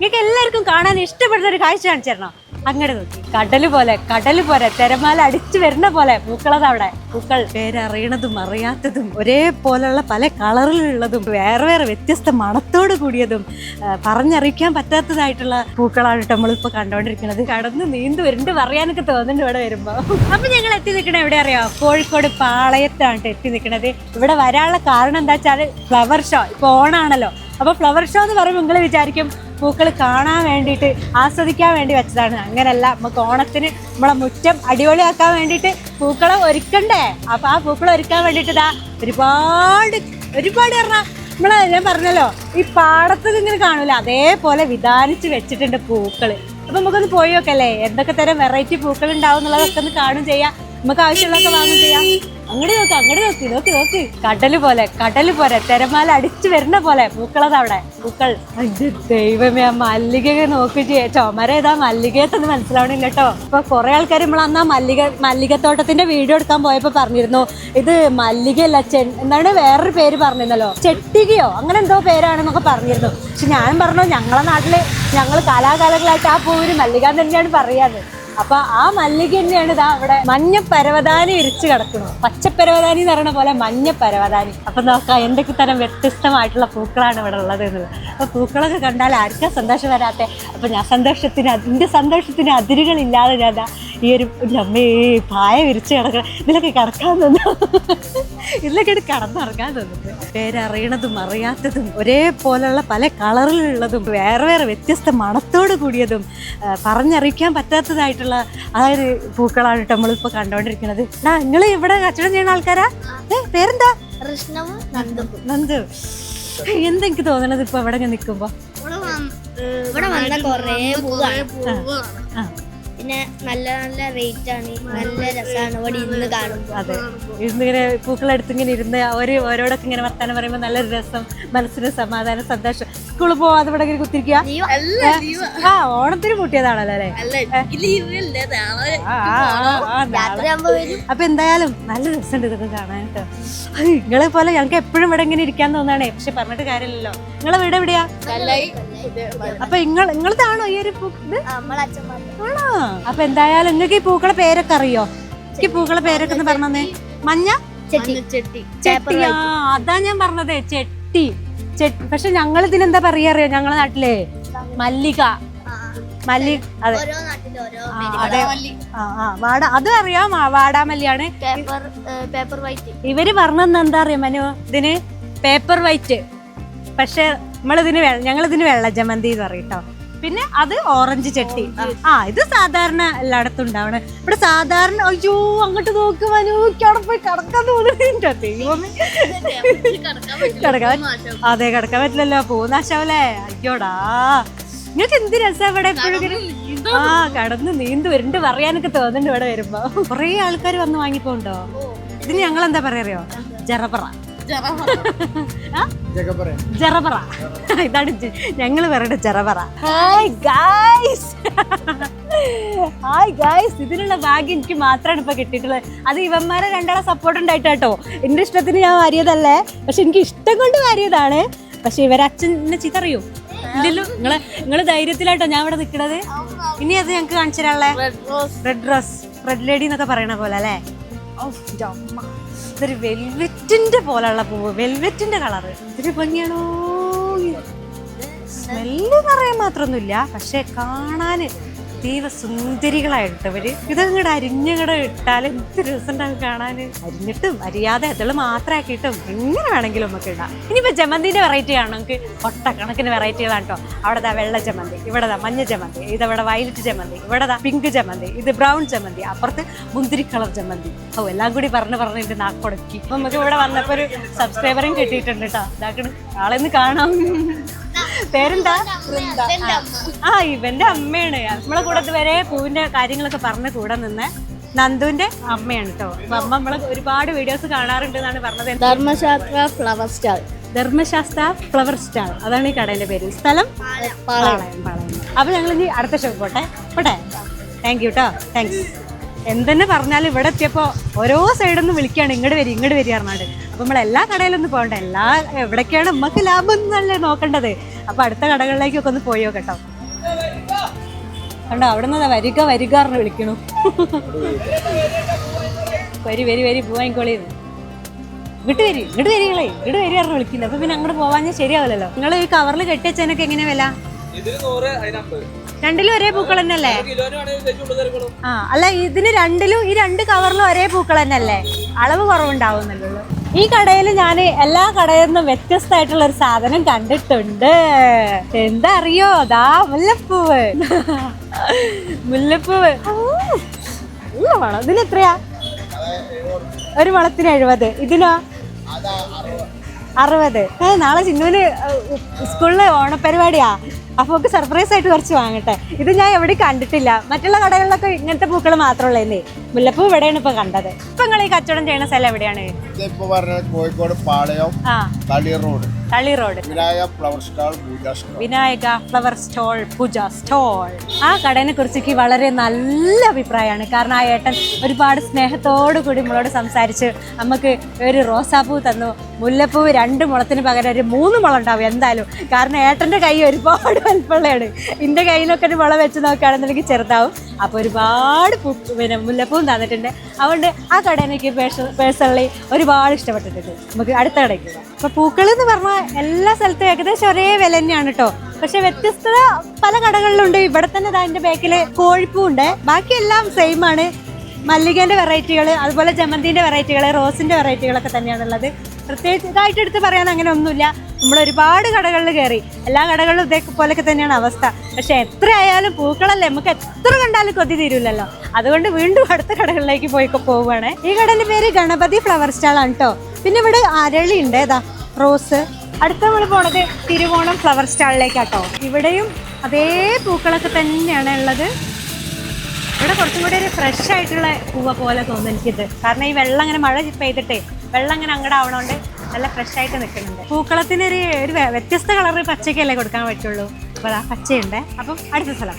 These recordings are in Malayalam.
നിങ്ങൾക്ക് എല്ലാവർക്കും കാണാൻ ഇഷ്ടപ്പെടുന്ന ഒരു കാഴ്ച കാണിച്ചു തരണം അങ്ങോട്ട് നോക്കി. കടൽ പോലെ കടൽ പോലെ തിരമാല അടിച്ചു വരുന്ന പോലെ പൂക്കളത് അവിടെ. പൂക്കൾ. പേരറിയണതും അറിയാത്തതും ഒരേപോലെയുള്ള പല കളറിലുള്ളതും വേറെ വേറെ വ്യത്യസ്ത മണത്തോട് കൂടിയതും പറഞ്ഞറിയിക്കാൻ പറ്റാത്തതായിട്ടുള്ള പൂക്കളാണ് കേട്ടോ നമ്മളിപ്പോൾ കണ്ടുകൊണ്ടിരിക്കുന്നത് കടന്ന് നീന്ത് വരുന്നുണ്ട് പറയാനൊക്കെ തോന്നുന്നുണ്ട് ഇവിടെ വരുമ്പോൾ അപ്പൊ ഞങ്ങൾ എത്തി നിൽക്കണത് എവിടെ അറിയോ? കോഴിക്കോട് പാളയത്താണ് എത്തി നിൽക്കുന്നത് ഇവിടെ വരാനുള്ള കാരണം എന്താ വെച്ചാൽ ഫ്ലവർ ഷോ. ഇപ്പോൾ ഓണാണല്ലോ. അപ്പോൾ ഫ്ലവർ ഷോ എന്ന് പറയുമ്പോൾ നിങ്ങൾ വിചാരിക്കും പൂക്കൾ കാണാൻ വേണ്ടിയിട്ട് ആസ്വദിക്കാൻ വേണ്ടി വെച്ചതാണ്. അങ്ങനെയല്ല നമുക്ക് ഓണത്തിന് നമ്മളെ മുറ്റം അടിപൊളിയാക്കാൻ വേണ്ടിയിട്ട് പൂക്കളെ ഒരുക്കണ്ടേ? അപ്പോൾ ആ പൂക്കളെ ഒരുക്കാൻ വേണ്ടിയിട്ട് ഇതാ ഒരുപാട് ഒരുപാട് പറഞ്ഞാൽ നമ്മളെ ഞാൻ പറഞ്ഞല്ലോ ഈ പാടത്തിൽ ഇങ്ങനെ കാണൂല. അതേപോലെ വിധാനിച്ച് വെച്ചിട്ടുണ്ട് പൂക്കൾ അപ്പം നമുക്കൊന്ന് പോയി നോക്കല്ലേ? എന്തൊക്കെ തരം വെറൈറ്റി പൂക്കൾ ഉണ്ടാവും എന്നുള്ളതൊക്കെ ഒന്ന് കാണും ചെയ്യാം. നമുക്ക് ആവശ്യമുള്ളതൊക്കെ വാങ്ങും ചെയ്യാം. അങ്ങോട്ട് നോക്ക് അങ്ങോട്ട് നോക്കി നോക്കി നോക്കി. കടൽ പോലെ കടൽ പോലെ തിരമാല അടിച്ചു വരുന്ന പോലെ പൂക്കളത് അവിടെ. പൂക്കൾ. ദൈവമേ ആ മല്ലിക നോക്കി ചുമര ഏതാ മല്ലികയെന്ന് മനസ്സിലാവണില്ല കേട്ടോ. ഇപ്പൊ കുറെ ആൾക്കാർ നമ്മൾ അന്ന് മല്ലിക മല്ലികത്തോട്ടത്തിന്റെ വീഡിയോ എടുക്കാൻ പോയപ്പോ പറഞ്ഞിരുന്നു. ഇത് മല്ലികയല്ല ചെ എന്താണ് വേറൊരു പേര് പറഞ്ഞിരുന്നല്ലോ? ചെട്ടികയോ? അങ്ങനെ എന്തോ പേരാണെന്നൊക്കെ പറഞ്ഞിരുന്നു. പക്ഷെ ഞാൻ പറഞ്ഞു ഞങ്ങളെ നാട്ടിൽ ഞങ്ങൾ കാലാകാലങ്ങളായിട്ട് ആ പൂവിന് മല്ലിക തന്നെയാണ് പറയാറ്. അപ്പൊ ആ മല്ലിക തന്നെയാണ് ഇതാ അവിടെ മഞ്ഞ പരവതാനി ഇരിച്ചു കിടക്കുന്നു പച്ചപ്പരവതാനി എന്ന് പറയുന്ന പോലെ മഞ്ഞ പരവതാനി. അപ്പൊ നോക്കാം എന്തൊക്കെ തരം വ്യത്യസ്തമായിട്ടുള്ള പൂക്കളാണ് ഇവിടെ ഉള്ളത് എന്നുള്ളത് അപ്പൊ പൂക്കളൊക്കെ കണ്ടാൽ ആർക്കാ സന്തോഷം വരാത്തെ? അപ്പൊ ഞാൻ സന്തോഷത്തിന് എന്റെ സന്തോഷത്തിന് അതിരുകളില്ലാതെ ഞാൻ ഈ ഒരു അമ്മേ പായ വിരിച്ച് കിടക്കണം ഇതിലൊക്കെ കിടക്കാൻ തന്നു? ഇതിലൊക്കെ കടന്നിറങ്ങാൻ തോന്നുന്നു പേരറിയണതും അറിയാത്തതും ഒരേപോലെയുള്ള പല കളറിലുള്ളതും വേറെ വേറെ വ്യത്യസ്ത മണത്തോട് കൂടിയതും പറഞ്ഞറിയിക്കാൻ പറ്റാത്തതായിട്ടുള്ള ആ ഒരു പൂക്കളാണ് കേട്ടോ നമ്മളിപ്പോൾ കണ്ടുകൊണ്ടിരിക്കുന്നത് ആ നിങ്ങൾ ഇവിടെ കച്ചവടം ചെയ്യുന്ന ആൾക്കാരാ? ഏ പേരെന്താ? നന്ദും. എന്തെനിക്ക് തോന്നണത് ഇപ്പൊ ഇവിടെ ഇങ്ങനെ നിൽക്കുമ്പോ ഇവിടെ വന്ന കൊറേ പൂവാണ്. ആ. പിന്നെ നല്ല നല്ല റേറ്റ് ആണ്. നല്ല രസമാണ് ഇവിടെ ഇന്ന് കാണുമ്പോൾ അതെ. ഇന്നിങ്ങനെ പൂക്കളെടുത്ത് ഇങ്ങനെ ഇരുന്ന് അവർ ഓരോടൊക്കെ ഇങ്ങനെ വർത്താനം പറയുമ്പോൾ നല്ല രസം മനസ്സിന് സമാധാനം സന്തോഷം. സ്കൂളിൽ പോവാതെ ഇവിടെ ഇങ്ങനെ കുത്തിരിക്കുക ആ ഓണത്തിന് കൂട്ടിയതാണല്ലോ അല്ലേ? അപ്പൊ എന്തായാലും നല്ല രസമുണ്ട് ഇതൊക്കെ കാണാൻ കേട്ടോ. നിങ്ങളെ പോലെ ഞങ്ങൾക്ക് എപ്പോഴും ഇവിടെ ഇങ്ങനെ ഇരിക്കാൻ തോന്നാണേ. പക്ഷെ പറഞ്ഞിട്ട് കാര്യമില്ലല്ലോ. നിങ്ങളെ വീട് എവിടെയാ? അപ്പൊ നിങ്ങൾ നിങ്ങളതാണോ ഈ ഒരു ആണോ? അപ്പൊ എന്തായാലും നിങ്ങൾക്ക് ഈ പൂക്കളെ പേരൊക്കെ അറിയോ? എനിക്ക് ഈ പൂക്കളെ പേരൊക്കെ ഒന്ന് പറഞ്ഞേ മഞ്ഞ? ചെട്ടി. ചെട്ടി ചെട്ടി ആ അതാ ഞാൻ പറഞ്ഞത് ചെട്ടി. ചെട്ടി. പക്ഷെ ഞങ്ങൾ ഇതിനെന്താ പറയാ അറിയോ? ഞങ്ങളെ നാട്ടിലെ മല്ലിക. മല്ലി അതെ. ഓരോ നാട്ടിലും ഓരോ ആ, അതെ. ആ ആ വാട അത് അറിയാം വാടാമല്ലിയാണ്. Paper paper white. ഇവർ പറഞ്ഞെന്താ എന്താ അറിയാം മനു? ഇതിന് പേപ്പർ വൈറ്റ്. പക്ഷെ നമ്മളിതിന് ഞങ്ങളിതിന് വെള്ള ജമന്തി എന്ന് പറയും പിന്നെ അത് ഓറഞ്ച് ചട്ടി. ആ ഇത് സാധാരണ എല്ലായിടത്തും ഉണ്ടാവണ. ഇവിടെ സാധാരണ അയ്യോ അങ്ങോട്ട് നോക്ക് മനു എനിക്ക് അവിടെ പോയി കിടക്കാൻ തോന്നുന്നുണ്ടോ? ദൈവമേ. അതെ കിടക്കാൻ പറ്റില്ലല്ലോ. പോന്നാശാവല്ലേ അയ്യോടാ. നിങ്ങൾക്ക് എന്ത് രസം ഇവിടെ എപ്പോഴും ആ കടന്ന് നീന്ത് വരുന്നുണ്ട് പറയാനൊക്കെ തോന്നുന്നുണ്ട് ഇവിടെ വരുമ്പോ. കുറേ ആൾക്കാർ വന്ന് വാങ്ങിപ്പോണ്ടോ ഇതിന് ഞങ്ങൾ എന്താ പറയാറിയോ ജറപറ. ആ? ജറപറ. ഇതാണ് ഞങ്ങൾ പറയുടെ ജറബറ ഹായ് ഗായ്സ് ഹായ് ഗായ്സ് ഇതിനുള്ള ബാഗ് എനിക്ക് മാത്രമാണ് ഇപ്പൊ കിട്ടിയിട്ടുള്ളത്. അത് ഇവന്മാരെ രണ്ടാളെ സപ്പോർട്ട് ഉണ്ടായിട്ട് കേട്ടോ എന്റെ ഇഷ്ടത്തിന് ഞാൻ വാരിയതല്ലേ? പക്ഷെ എനിക്ക് ഇഷ്ടം കൊണ്ട് വാരിയതാണ്. പക്ഷെ ഇവരെ അച്ഛനെ ചീത്ത അറിയോ ഇല്ലല്ലോ നിങ്ങളെ നിങ്ങൾ ധൈര്യത്തിലാട്ടോ ഞാൻ ഇവിടെ നിൽക്കണത് ഇനി അത് ഞങ്ങൾക്ക് കാണിച്ചു തരാനുള്ളേ? റെഡ് ഡ്രസ് റെഡ് ലേഡി എന്നൊക്കെ പറയണ പോലെ അല്ലേ? അമ്മ. ഇതൊരു വെൽവെറ്റിന്റെ പോലെയുള്ള പൂവ്. വെൽവെറ്റിന്റെ കളർ. ഇതൊരു ഭംഗിയാണോ? സ്മെല്ല് പറയാൻ മാത്രമൊന്നുമില്ല. പക്ഷെ കാണാന് ദൈവ സുന്ദരികളായിട്ട് ഇവർ ഇതങ്ങടെ അരിഞ്ഞങ്ങടെ ഇട്ടാൽ എന്ത് രസമുണ്ടാവും കാണാന്. അരിഞ്ഞിട്ടും അരിയാതെ അതൾ മാത്രമാക്കിയിട്ടും എങ്ങനെ വേണമെങ്കിലും നമുക്ക് ഇടാം. ഇനിയിപ്പോ ജമന്തിന്റെ വെറൈറ്റി ആണ്. നമുക്ക് ഒട്ടക്കണക്കിന് വെറൈറ്റികളാണ് കേട്ടോ. അവിടെതാ വെള്ള ജമന്തി ഇവിടെതാ മഞ്ഞ ജമന്തി ഇതവിടെ വയലറ്റ് ജമന്തി ഇവിടെതാ പിങ്ക് ജമന്തി ഇത് ബ്രൗൺ ജമന്തി അപ്പുറത്ത് മുന്തിരി കളർ ജമന്തി. ഓ എല്ലാം കൂടി പറഞ്ഞ് പറഞ്ഞ് എന്റെ നാക്കൊടക്കി നമുക്ക് ഇവിടെ വന്നപ്പോ ഒരു സബ്സ്ക്രൈബറും കിട്ടിയിട്ടുണ്ട് കേട്ടോ. ഇതാക്കണം ആളെന്ന് കാണാം. പേരെന്താ? ആ. ഇവന്റെ അമ്മയാണ്. നമ്മളെ കൂടെ ഇതുവരെ പൂവിന്റെ കാര്യങ്ങളൊക്കെ പറഞ്ഞ കൂടെ നിന്ന് നന്ദുവിന്റെ അമ്മയാണ് കേട്ടോ അമ്മ നമ്മളെ ഒരുപാട് വീഡിയോസ് കാണാറുണ്ട് എന്നാണ് പറഞ്ഞത്. Dharmashastra flower stall. Dharmashastra flower stall. അതാണ് ഈ കടയുടെ പേര്. സ്ഥലം? പാളയം. പാളയം അപ്പൊ ഞങ്ങൾ ഇനി അടുത്ത ഷോ പോട്ടെ. പോട്ടെ? താങ്ക് യു കേട്ടോ താങ്ക്സ് എന്തെന്നെ പറഞ്ഞാലും ഇവിടെ എത്തിയപ്പോ ഓരോ സൈഡിൽ നിന്ന് വിളിക്കുകയാണ് ഇങ്ങോട്ട് വരി ഇങ്ങോട്ട് വരി പറഞ്ഞാണ്ട്. അപ്പൊ നമ്മൾ എല്ലാ കടയിലൊന്നും പോകണ്ട. എല്ലാ എവിടേക്കാണ് നമുക്ക് ലാഭം എന്നല്ലേ നോക്കേണ്ടത്. അപ്പൊ അടുത്ത കടകളിലേക്കൊക്കെ ഒന്ന് പോയോ കേട്ടോ കണ്ടോ അവിടെ നിന്ന് വരിക വരിക എന്ന് വിളിക്കണു. വരി വരി വരി പോവാങ്ങിക്കോളിന്ന് ഇങ്ങോട്ട് വരി ഇങ്ങോട്ട് വരികളെ ഇങ്ങോട്ട് വരി പറഞ്ഞ് വിളിക്കുന്നത് അപ്പൊ പിന്നെ അങ്ങോട്ട് പോവാൻ ശരിയാവില്ലല്ലോ. നിങ്ങൾ ഈ കവറിൽ കെട്ടിവെച്ചതിനൊക്കെ എങ്ങനെയാ വില? ഇതിന് രണ്ടിലും ഒരേ പൂക്കൾ തന്നെയല്ലേ? ആ അല്ല ഇതിന് രണ്ടിലും ഈ രണ്ട് കവറിലും ഒരേ പൂക്കൾ തന്നെയല്ലേ? അളവ് കുറവുണ്ടാവുന്നുള്ളൂ ഈ കടയിൽ ഞാൻ എല്ലാ കടയിൽ നിന്നും വ്യത്യസ്തമായിട്ടുള്ള ഒരു സാധനം കണ്ടിട്ടുണ്ട്. എന്താ അറിയോ അതാ മുല്ലപ്പൂവ്. മുല്ലപ്പൂവ്. ഊ, നല്ല മണം ഇതിന് എത്രയാ? ഒരു വളത്തിന് എഴുപത്. ഇതിനോ? അറുപത്. നാളെ ചിന്നുവിന് സ്കൂളിലെ ഓണപ്പരിപാടിയാ? അപ്പൊ ഒക്കെ സർപ്രൈസ് ആയിട്ട് കുറച്ച് വാങ്ങട്ടെ. ഇത് ഞാൻ എവിടെ കണ്ടിട്ടില്ല. മറ്റുള്ള കടകളിലൊക്കെ ഇങ്ങനത്തെ പൂക്കൾ മാത്രമുള്ളേ മുല്ലപ്പൂ ഇവിടെയാണ് ഇപ്പൊ കണ്ടത്. ഇപ്പൊ നിങ്ങൾ ഈ കച്ചവടം ചെയ്യുന്ന സ്ഥലം എവിടെയാണ്? Kozhikode Palayam Thali road. Thali road. Vinayaka flower stall Pooja stall Vinayaka flower stall Pooja stall ആ കടനെ കുറിച്ച് വളരെ നല്ല അഭിപ്രായമാണ്. കാരണം ആ ഏട്ടൻ ഒരുപാട് സ്നേഹത്തോടു കൂടി നമ്മളോട് സംസാരിച്ച് നമുക്ക് ഒരു റോസാപ്പൂ തന്നു. മുല്ലപ്പൂ രണ്ട് മുളത്തിന് പകരം ഒരു മൂന്ന് മുളം ഉണ്ടാവും എന്തായാലും. കാരണം ഏട്ടന്റെ കൈ ഒരുപാട് വലിപ്പമുള്ളതാണ് ഇന്റെ കയ്യിലൊക്കെ ഒരു മുള വെച്ച് നോക്കുകയാണെന്നുണ്ടെങ്കിൽ ചെറുതാവും. അപ്പോൾ ഒരുപാട് പിന്നെ മുല്ലപ്പൂവും തന്നിട്ടുണ്ട്. അതുകൊണ്ട് ആ കട എനിക്ക് പേഴ്സണലി ഒരുപാട് ഇഷ്ടപ്പെട്ടിട്ടുണ്ട്. നമുക്ക് അടുത്ത കടയ്ക്ക് അപ്പൊ അപ്പോൾ പൂക്കൾ എന്ന് പറഞ്ഞാൽ എല്ലാ സ്ഥലത്തും ഏകദേശം ഒരേ വില തന്നെയാണ് കേട്ടോ പക്ഷെ വ്യത്യസ്തത പല കടകളിലുണ്ട്. ഇവിടെ തന്നെ അതിന്റെ ബാക്കിൽ കോഴിപ്പൂ ഉണ്ട്. ബാക്കിയെല്ലാം സെയിം ആണ്. മല്ലികേന്റെ വെറൈറ്റികൾ അതുപോലെ ജമന്തിന്റെ വെറൈറ്റികൾ റോസിന്റെ വെറൈറ്റികളൊക്കെ തന്നെയാണുള്ളത്. പ്രത്യേകിച്ച് ഇതായിട്ട് എടുത്ത് പറയാൻ അങ്ങനെ ഒന്നുമില്ല. നമ്മൾ ഒരുപാട് കടകളിൽ കയറി. എല്ലാ കടകളിലും ഇതേപോലൊക്കെ തന്നെയാണ് അവസ്ഥ. പക്ഷെ എത്ര ആയാലും പൂക്കളല്ലേ നമുക്ക് എത്ര കണ്ടാലും കൊതി തീരുമല്ലോ അതുകൊണ്ട് വീണ്ടും അടുത്ത കടകളിലേക്ക് പോയി പോവുകയാണ്. ഈ കടന്റെ പേര് ഗണപതി ഫ്ലവർ സ്റ്റാൾ ആണ് കേട്ടോ പിന്നെ ഇവിടെ അരളി ഉണ്ട്. ഏതാ റോസ്. അടുത്ത നമ്മൾ പോണത് തിരുവോണം ഫ്ലവർ സ്റ്റാളിലേക്കാട്ടോ. ഇവിടെയും അതേ പൂക്കളൊക്കെ തന്നെയാണ് ഉള്ളത്. ഇവിടെ കുറച്ചും കൂടി ഒരു ഫ്രഷ് ആയിട്ടുള്ള പൂവ പോലെ തോന്നുന്നു എനിക്കിത്. കാരണം ഈ വെള്ളം അങ്ങനെ മഴ പെയ്തിട്ടേ വെള്ളം അങ്ങനെ അങ്ങോട്ട് ആവണോണ്ട് നല്ല ഫ്രഷ് ആയിട്ട് നിൽക്കുന്നുണ്ട് പൂക്കളത്തിന് ഒരു ഒരു വ്യ- വ്യത്യസ്ത കളറ് പച്ചക്കല്ലേ കൊടുക്കാൻ പറ്റുള്ളൂ. അപ്പൊ പച്ചയുണ്ട്. അടുത്ത സ്ഥലം.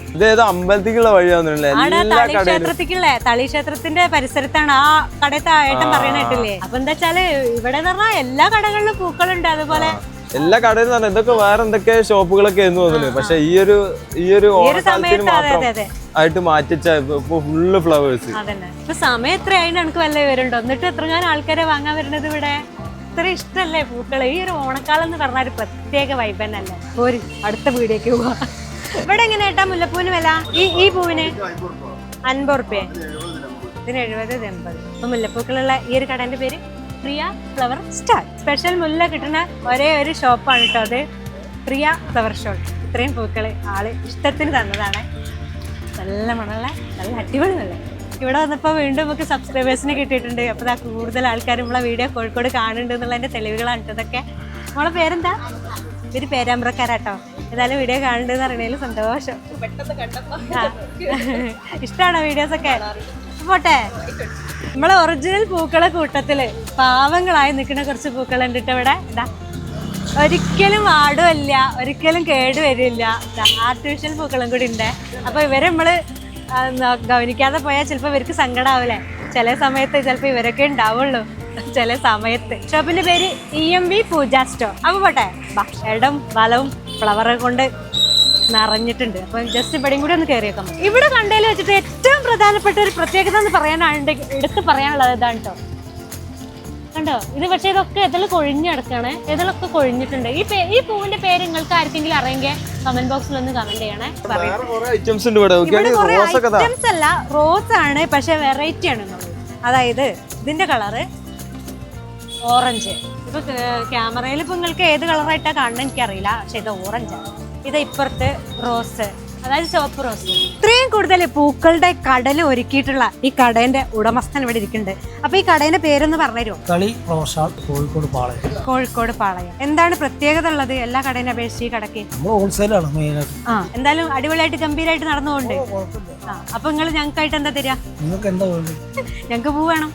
അമ്പലത്തിക്കുള്ള തളി ക്ഷേത്രത്തിന്റെ പരിസരത്താണ് ആ കടയത്തെ ഏട്ടൻ പറയണിട്ടില്ലേ അപ്പൊ എന്താ വെച്ചാൽ ഇവിടെ എന്ന് പറഞ്ഞാൽ എല്ലാ കടകളിലും പൂക്കളുണ്ട്. അതുപോലെ എല്ലാ കടയിലും പറഞ്ഞാൽ ഇതൊക്കെ വേറെ എന്തൊക്കെ ഷോപ്പുകളൊക്കെ എന്ന് തോന്നുന്നു പക്ഷെ ഈ ഒരു ഈ ഒരു ഓണക്കാലത്തിന് മാത്രം ആയിട്ട് മാറ്റിച്ച ഇപ്പൊ ഫുള്ള് ഫ്ലവേഴ്സ് ഇപ്പൊ സമയം എത്രയായിട്ട് എനിക്ക് വല്ല വിവരമുണ്ടോ? എന്നിട്ട് ഞാൻ ആൾക്കാരെ വാങ്ങാൻ വരുന്നത് ഇവിടെ? ഇത്ര ഇഷ്ടല്ലേ പൂക്കൾ? ഈ ഒരു ഓണക്കാലം എന്ന് പറഞ്ഞ ഒരു പ്രത്യേക വൈബ് തന്നെയല്ലേ? ഒരു അടുത്ത വീടേക്ക് പോവാ. ഇവിടെ എങ്ങനെ ഏട്ടാ മുല്ലപ്പൂവിന് വില? ഈ ഈ പൂവിന്? അൻപത് റുപ്യ. ഇതിന് എഴുപത് എൺപത്. അപ്പൊ മുല്ലപ്പൂക്കളുള്ള ഈ ഒരു കടന്റെ പേര്? പ്രിയ ഫ്ലവർ സ്റ്റാൾ സ്പെഷ്യൽ മുല്ല കിട്ടുന്ന ഒരേ ഒരു ഷോപ്പാണ് കേട്ടോ അത്. Priya flower stall. ഇത്രയും പൂക്കൾ ആൾ ഇഷ്ടത്തിന് തന്നതാണ്. നല്ല മണമുള്ള നല്ല അടിപൊളി നല്ല. ഇവിടെ വന്നപ്പോൾ വീണ്ടും നമുക്ക് സബ്സ്ക്രൈബേഴ്സിനെ കിട്ടിയിട്ടുണ്ട്. അപ്പോൾ ഇതാ കൂടുതൽ ആൾക്കാർ നമ്മളെ വീഡിയോ കോഴിക്കോട് കാണുന്നുണ്ട് എന്നുള്ളതിന്റെ തെളിവുകളാണ് ഇതൊക്കെ. നമ്മളെ പേരെന്താ? ഇവർ പേരാമ്പ്രക്കാരാട്ടോ. ഏതായാലും വീഡിയോ കാണുന്നുണ്ടെന്ന് അറിയണതിൽ സന്തോഷം. ഇഷ്ടമാണോ വീഡിയോസ് ഒക്കെ? പോട്ടെ നമ്മളെ ഒറിജിനൽ പൂക്കള കൂട്ടത്തിൽ പാവങ്ങളായി നിൽക്കുന്ന കുറച്ച് പൂക്കളുണ്ട് ട്ടോ ഇവിടെ ഇതാ. ഒരിക്കലും ആടുമല്ല ഒരിക്കലും കേട് വരില്ല ആർട്ടിഫിഷ്യൽ പൂക്കളും കൂടി ഉണ്ട്. അപ്പൊ ഇവരെ നമ്മൾ ഗവനിക്കാതെ പോയാൽ ചിലപ്പോൾ ഇവർക്ക് സങ്കടാവില്ലേ ചില സമയത്ത് ചിലപ്പോൾ ഇവരൊക്കെ ഉണ്ടാവുള്ളൂ. ചില സമയത്ത്. ഷോപ്പിന്റെ പേര് E M V Pooja store. അപ്പൊ പോട്ടെ. ഇടം വലവും ഫ്ലവറും കൊണ്ട് നിറഞ്ഞിട്ടുണ്ട്. അപ്പൊ ജസ്റ്റ് ഇവിടെയും കൂടി ഒന്ന് കയറിയേക്കാം ഇവിടെ കണ്ടതിൽ വെച്ചിട്ട് ഏറ്റവും പ്രധാനപ്പെട്ട ഒരു പ്രത്യേകത എന്ന് പറയാനാണെങ്കിൽ എടുത്ത് പറയാനുള്ളത് ഇതാണ് കേട്ടോ കണ്ടോ? ഇത് പക്ഷേ ഇതൊക്കെ ഇതിൽ കിടക്കണേ. ഇതിലൊക്കെ കൊഴിഞ്ഞിട്ടുണ്ട്. ഈ ഈ പൂവിന്റെ പേര് നിങ്ങൾക്ക് ആർക്കെങ്കിലും അറിയെങ്കിൽ കമന്റ് ബോക്സിൽ ഒന്ന് കമന്റ് ചെയ്യണേ. ഐറ്റംസ് അല്ല റോസ് ആണ് പക്ഷെ വെറൈറ്റി ആണ് അതായത് ഇതിന്റെ കളറ് ഓറഞ്ച് ഇപ്പൊ ക്യാമറയിൽ ഇപ്പൊ നിങ്ങൾക്ക് ഏത് കളറായിട്ടാ കാണുന്നത് എനിക്കറിയില്ല. പക്ഷെ ഇത് ഓറഞ്ച് ആണ്. ഇത് ഇപ്പുറത്തെ റോസ്. അതായത് ചുവപ്പ് റോസ്. ഇത്രയും കൂടുതൽ പൂക്കളുടെ കടൽ ഒരുക്കിയിട്ടുള്ള ഈ കടേന്റെ ഉടമസ്ഥൻ ഇവിടെ ഇരിക്കുന്നുണ്ട്. അപ്പൊ ഈ കടേന്റെ പേരൊന്ന് പറഞ്ഞുതരുമോ? കളി കോഴിക്കോട് പാളയം. കോഴിക്കോട് പാളയം. എന്താണ് പ്രത്യേകത ഉള്ളത് എല്ലാ കടേനെ അപേക്ഷിച്ച് ഈ കടയ്ക്ക്? നമ്മൾ ഹോൾസെയിലാണ് മെയിനായിട്ട് ആ എന്തായാലും അടിപൊളിയായിട്ട് ഗംഭീരമായിട്ട് നടന്നുകൊണ്ട് അപ്പൊ നിങ്ങൾ ഞങ്ങൾക്കായിട്ട് എന്താ തരിക നിങ്ങൾക്ക് എന്താ ഞങ്ങൾക്ക് പൂ വേണം.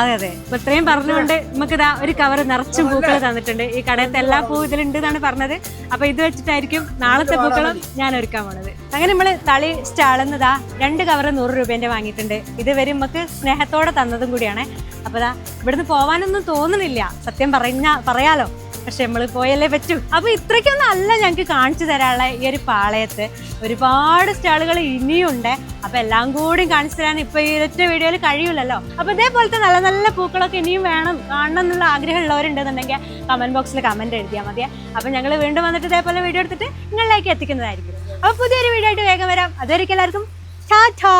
അതെ അതെ. ഇപ്പൊ ഇത്രയും പറഞ്ഞുകൊണ്ട് നമുക്ക് ഇതാ ഒരു കവർ നിറച്ചും പൂക്കൾ തന്നിട്ടുണ്ട്. ഈ കടയത്തെ എല്ലാ പൂ ഇതിലുണ്ട് എന്നാണ് പറഞ്ഞത്. അപ്പൊ ഇത് വെച്ചിട്ടായിരിക്കും നാളത്തെ പൂക്കളും ഞാൻ ഒരുക്കാൻ പോണത്. അങ്ങനെ നമ്മൾ തളി സ്റ്റാളെന്നതാ രണ്ട് കവർ നൂറ് രൂപേന്റെ വാങ്ങിയിട്ടുണ്ട്. ഇത് വരും നമുക്ക് സ്നേഹത്തോടെ തന്നതും കൂടിയാണ്. അപ്പൊ ദാ ഇവിടുന്ന് പോവാനൊന്നും തോന്നുന്നില്ല. സത്യം പറഞ്ഞ പറയാലോ. പക്ഷെ നമ്മൾ പോയല്ലേ പറ്റൂ. അപ്പോൾ ഇത്രയ്ക്കൊന്നും അല്ല ഞങ്ങൾക്ക് കാണിച്ചു തരാനുള്ള ഈ ഒരു പാളയത്ത്. ഒരുപാട് സ്റ്റാളുകൾ ഇനിയുണ്ട് അപ്പോൾ എല്ലാം കൂടി കാണിച്ചു തരാൻ ഇപ്പോൾ ഈ ഒറ്റ വീഡിയോയിൽ കഴിയില്ലല്ലോ അപ്പോൾ ഇതേപോലത്തെ നല്ല നല്ല പൂക്കളൊക്കെ ഇനിയും വേണം കാണണം എന്നുള്ള ആഗ്രഹം ആഗ്രഹമുള്ളവരുണ്ടെന്നുണ്ടെങ്കിൽ കമന്റ് ബോക്സിൽ കമന്റ് എഴുതിയാൽ മതിയെ. അപ്പോൾ ഞങ്ങൾ വീണ്ടും വന്നിട്ട് ഇതേപോലെ വീഡിയോ എടുത്തിട്ട് നിങ്ങളിലേക്ക് എത്തിക്കുന്നതായിരിക്കും. അപ്പോൾ പുതിയൊരു വീഡിയോ ആയിട്ട് വേഗം വരാം. അതുവരെയ്ക്കും എല്ലാവർക്കും ടാറ്റാ